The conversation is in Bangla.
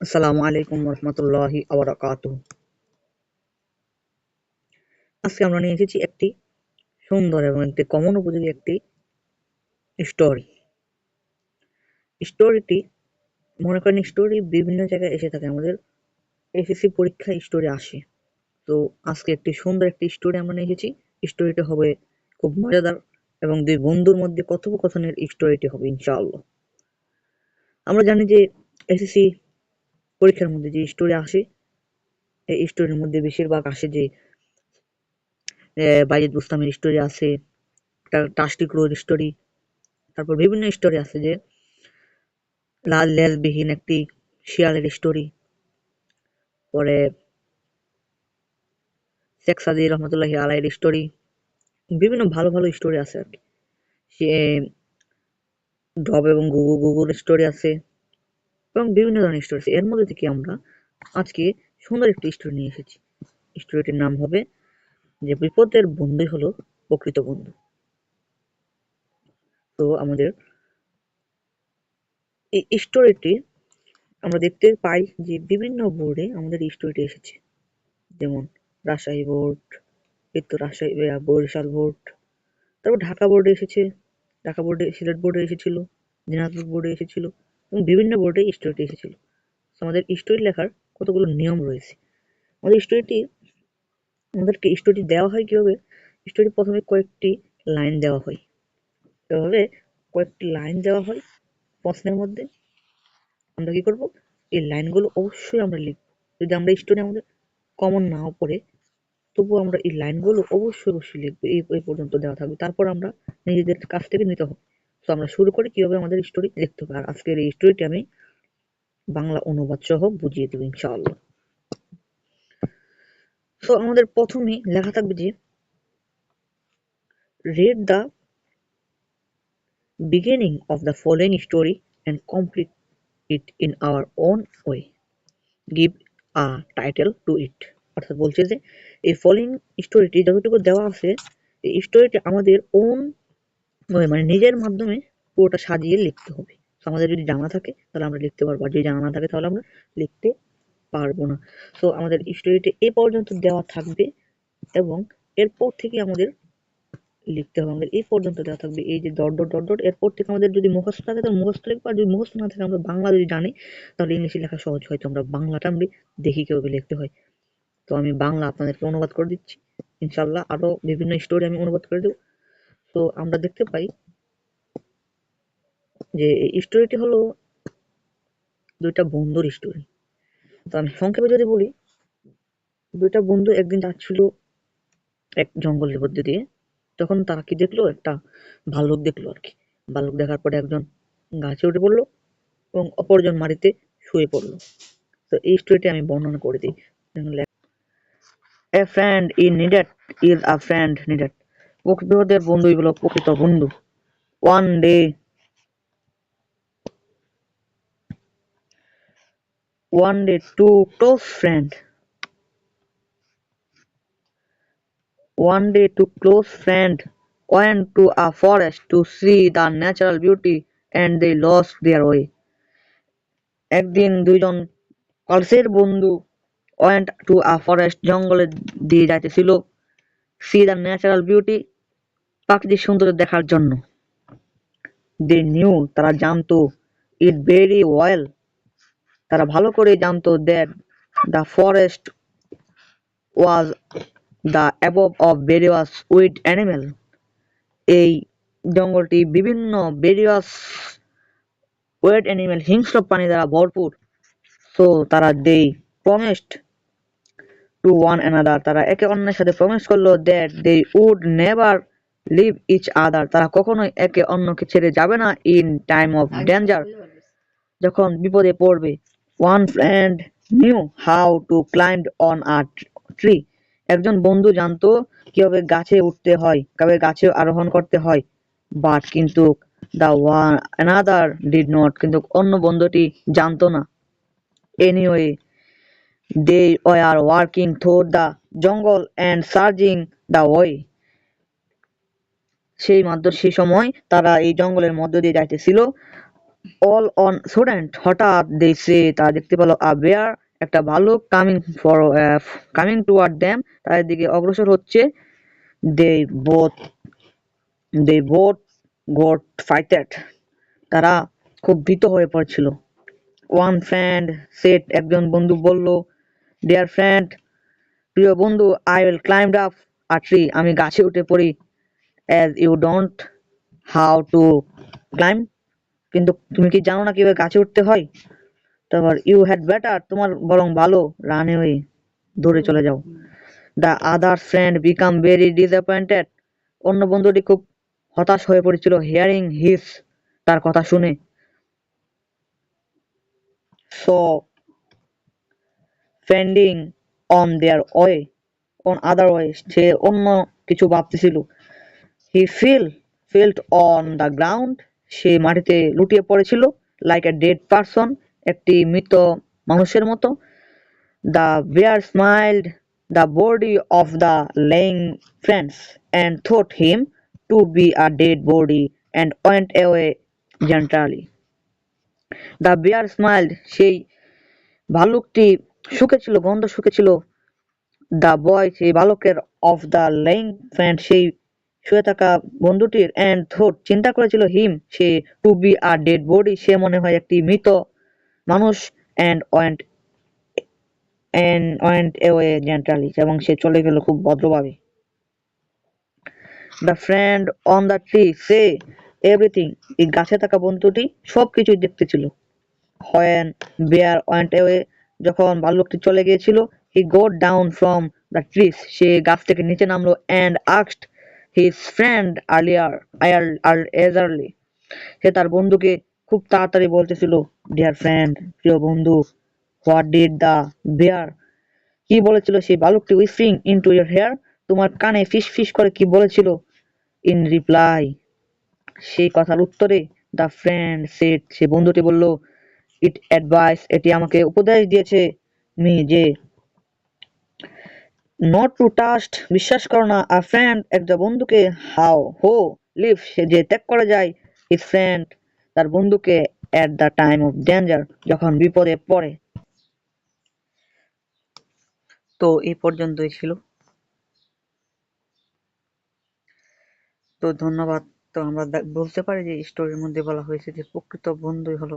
আসসালামু আলাইকুম রহমতুল্লাহি আবরাকাতুহ। আজকে আমরা নিয়ে এসেছি একটি সুন্দর এবং একটি কমন উপযোগী একটি স্টোরি স্টোরিটি মনে করেন স্টোরি বিভিন্ন জায়গায় এসে থাকে, আমাদের এসএসসি পরীক্ষায় স্টোরি আসে। তো আজকে একটি সুন্দর একটি স্টোরি আমরা নিয়ে এসেছি। স্টোরিটি হবে খুব মজাদার এবং দুই বন্ধুর মধ্যে কথোপকথনের স্টোরিটি হবে, ইনশাআল্লাহ। আমরা জানি যে এসএসসি পরীক্ষার মধ্যে যে স্টোরি আসে, এই স্টোরির মধ্যে বেশিরভাগ আসে যে বাইজিদ বুস্তামের স্টোরি আছে টাস্টিক রোড স্টোরি তারপর বিভিন্ন স্টোরি আছে যে, লাল লেজবিহীন একটি শিয়ালের স্টোরি পরে শেখ সাদি রহমতুল্লাহি আলাইয়ের স্টোরি বিভিন্ন ভালো ভালো স্টোরি আছে আর কি। সে, ডব এবং গুগু গুগুর স্টোরি আছে। এবং বিভিন্ন ধরনের স্টোরি আছে এর মধ্যে থেকে আমরা আজকে সুন্দর একটি স্টোরি নিয়ে এসেছি। স্টোরিটির নাম হবে যে বিপদের বন্ধুই হলো প্রকৃত বন্ধু। তো আমাদের এই স্টোরিটি আমরা দেখতে পাই যে বিভিন্ন বোর্ডে আমাদের স্টোরিটি এসেছে। যেমন রাজশাহী বোর্ড এই রাজশাহী বরিশাল বোর্ড তারপর ঢাকা বোর্ডে এসেছে, ঢাকা বোর্ডে সিলেট বোর্ডে এসেছিল, দিনাজপুর বোর্ডে এসেছিল। এবং বিভিন্ন বোর্ডে স্টোরিটি এসেছিল। আমাদের স্টোরি লেখার কতগুলো নিয়ম রয়েছে। আমাদের স্টোরিটি আমাদেরকে স্টোরি দেওয়া হয় কীভাবে? স্টোরি প্রথমে কয়েকটি লাইন দেওয়া হয়। এভাবে কয়েকটি লাইন দেওয়া হয় প্রশ্নের মধ্যে। আমরা কী করব? এই লাইনগুলো অবশ্যই আমরা লিখব। যদি আমরা স্টোরি আমাদের কমন নাও পড়ে, তবুও আমরা এই লাইনগুলো অবশ্যই অবশ্যই লিখব। এই পর্যন্ত দেওয়া থাকবে। তারপর আমরা নিজেদের কাছ থেকে নিতে হবে। তো আমরা শুরু করি, কীভাবে আমাদের স্টোরি লিখতে হবে। আর আজকের এই স্টোরিটি আমি বাংলা অনুবাদ সহ বুঝিয়ে দেবো ইনশাআল্লাহ। তো আমাদের প্রথমে লেখা থাকবে যে read the beginning of the following story and complete it in our own way. Give a title to it. অর্থাৎ বলছে যে, এই ফলোইং স্টোরিটি যতটুকু দেওয়া আছে, এই স্টোরিটি আমাদের ওন মানে নিজের মাধ্যমে পুরোটা সাজিয়ে লিখতে হবে। তো আমাদের যদি জানা থাকে, তাহলে আমরা লিখতে পারব। আর যদি জানা না থাকে, তাহলে আমরা লিখতে পারব না। তো আমাদের স্টোরিটি এ পর্যন্ত দেওয়া থাকবে এবং এরপর থেকে আমাদের লিখতে হবে। আমাদের এই পর্যন্ত দেওয়া থাকবে। এই যে ডট ডট ডট ডট এরপর থেকে আমাদের যদি মুখস্থ থাকে, তাহলে মুখস্থ লিখব। আর যদি মুখস্থ না থাকে, আমরা বাংলা যদি জানি, তাহলে ইংলিশে লেখা সহজ হয়। তো আমরা বাংলাটা আমরা দেখি কীভাবে লিখতে হয়। তো আমি বাংলা আপনাদেরকে অনুবাদ করে দিচ্ছি। ইনশাল্লাহ আরও বিভিন্ন স্টোরি আমি অনুবাদ করে দেবো। তো আমরা দেখতে পাই যে এই স্টোরিটি হলো দুইটা বন্ধুর স্টোরি তো আমি সংক্ষেপে যদি বলি, দুইটা বন্ধু একদিন যাচ্ছিল এক জঙ্গলের মধ্যে দিয়ে। তখন তারা কি দেখল? একটা ভাল্লুক দেখল আর কি। ভাল্লুক দেখার পরে একজন গাছে উঠে পড়ল এবং অপরজন মাটিতে শুয়ে পড়ল। তো এই স্টোরিটি আমি বর্ণনা করে দিই। A friend in needed is a friend needed বিপদের বন্ধুই হলো প্রকৃত বন্ধু। One day one day to close friend One day two close friends went to a forest to see the natural beauty and they lost their way. একদিন দুইজন কালসের বন্ধু ওয়েন্ট টু আ ফরেস্ট জঙ্গলে দিয়ে যাইতেছিল সি দ্য ন্যাচারাল বিউটি প্রাকৃতিক সৌন্দর্য দেখার জন্য। দে নিউ তারা জানতো ইট ভেরি ওয়েল তারা ভালো করে জানতো that the forest was the above of various wild animal এই জঙ্গলটি বিভিন্ন ভেরিয়াস ওয়েড অ্যানিমেল হিংস্র প্রাণী দ্বারা ভরপুর। সো তারা they promised to one another তারা একে অন্যের সাথে প্রমিস করল that they would never leave each other তারা কখনোই একে অন্যকে ছেড়ে যাবে না ইন টাইম অফ ডেঞ্জার যখন বিপদে পড়বে one friend knew how to climb on a tree একজন বন্ধু জানতো কীভাবে গাছে উঠতে হয় কীভাবে গাছে আরোহণ করতে হয় বাট কিন্তু the one another did not কিন্তু অন্য বন্ধুটি জানতো না। Anyway they were working through the jungle and searching the way সেই মাধ্যমে সেই সময় তারা এই জঙ্গলের মধ্য দিয়ে যাইতেছিল। অল অন স্টুডেন্ট হঠাৎ see তারা দেখতে পেল a বেয়ার একটা ভালুক coming for coming toward them, তাদের দিকে অগ্রসর হচ্ছে। They both they both got frightened তারা খুব ভীত হয়ে পড়ছিল। ওয়ান ফ্রেন্ড সেট একজন বন্ধু বলল ডিয়ার ফ্রেন্ড প্রিয় বন্ধু I will climb up a tree আমি গাছে উঠে পড়ি। As you don't how to climb কিন্তু তুমি কি জানো না কীভাবে গাছে উঠতে হয়? তারপর ইউ হ্যাড বেটার তোমার বরং ভালো, রান ওয়ে দৌড়ে চলে যাও। The other friend became very disappointed অন্য বন্ধুটি খুব হতাশ হয়ে পড়েছিল হিয়ারিং হিস তার কথা শুনে। So fending on their way on other way সে অন্য কিছু ভাবতেছিল। He feel field on the ground সে মাটিতে লুটিয়ে পড়েছিল লাইক এ ডেড পারসন একটি মৃত মানুষের মতো। The bear smiled the body of the lying friends and thought him to be a dead body and went away gently the bear smiled সেই ভালুকটি শুকেছিল গন্ধ শুকেছিল দ্য বয় সেই বালকের অফ দ্য লেইং ফ্রেন্ড সেই শুয়ে থাকা বন্ধুটির অ্যান্ড থোট চিন্তা করেছিল হিম। সে to be R dead body সে মনে হয় একটি মৃত মানুষ and went and went away gently এবং সে চলে গেল খুব ভদ্রভাবে। The friend on the tree saw everything এই গাছে থাকা বন্ধুটি সব কিছুই দেখতেছিল। হোয়েন বেয়ার ওয়েন্ট অ্যাওয়ে যখন ভাল্লুকটি চলে গিয়েছিল he got down from the trees সে গাছ থেকে নিচে নামলো অ্যান্ড আক্সড হিজ ফ্রেন্ড আর্লিয়ার আয়ার এজারলি সে তার বন্ধুকে খুব তাড়াতাড়ি বলতেছিল ডিয়ার ফ্রেন্ড প্রিয় বন্ধু হোয়াট ডিড দ্য বেয়ার কি বলেছিল? সেই বালকটি উইসপিং ইনটু ইয়ার হেয়ার তোমার কানে ফিস ফিস করে কি বলেছিল? ইন রিপ্লাই সেই কথার উত্তরে দ্য ফ্রেন্ড সেট সে বন্ধুটি বলল ইট অ্যাডভাইস এটি আমাকে উপদেশ দিয়েছে মি যে নট টু ট্রাস্ট বিশ্বাস করো না আ ফ্রেন্ড একটা বন্ধুকে হাও, হো, লিভ, সে যে ত্যাগ করা যায় ইস ফ্রেন্ড তার বন্ধুকে at the time of danger যখন বিপদে পড়ে। তো এই পর্যন্তই ছিল। তো ধন্যবাদ। তো আমরা বলতে পারি যে স্টোরির মধ্যে বলা হয়েছে যে প্রকৃত বন্ধুই হলো